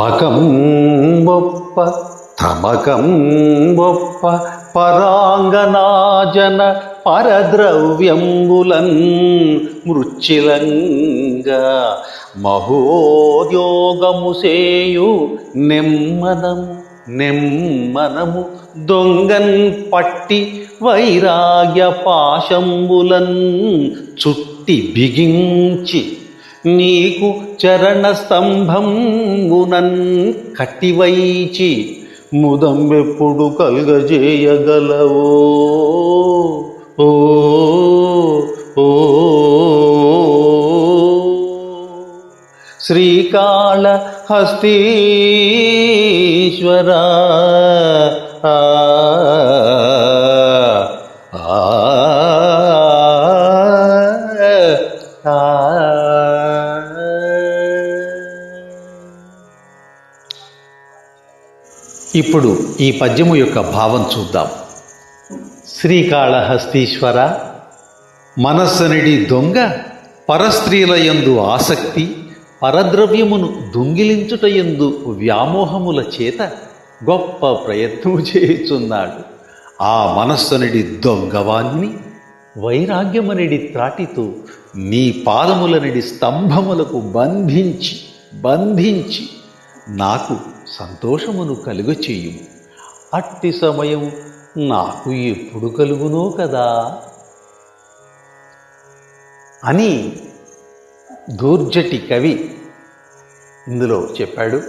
తమకం బొప్ప తమకం బొప్ప పరాంగనాజన పరద్రవ్యంబులన్ మృచ్చిలంగా మహోద్యోగము సేయు నెమ్మనము నెమ్మనము దొంగన్ పట్టి వైరాగ్య పాశంబులన్ చుట్టి బిగించి నీకు చరణ స్తంభంబునన్ కట్టివైచి ముదంబెప్పుడు కల్గజేయగలవో? ఓ ఓ శ్రీకాళ ఆ ఇప్పుడు ఈ పద్యము యొక్క భావం చూద్దాం. శ్రీకాళహస్తీశ్వర మనస్సనిడి దొంగ పరస్త్రీలయందు ఆసక్తి పరద్రవ్యమును దొంగిలించుటయందు వ్యామోహముల చేత గొప్ప ప్రయత్నము చేయుచున్నాడు. ఆ మనస్సునిడి దొంగవాణ్ణి వైరాగ్యమనిడి త్రాటితో నీ పాదములనిడి స్తంభములకు బంధించి బంధించి నాకు సంతోషమును కలుగచేయు అట్టి సమయం నాకు ఎప్పుడు కలుగునో కదా? అని దూర్జటి కవి ఇందులో చెప్పాడు.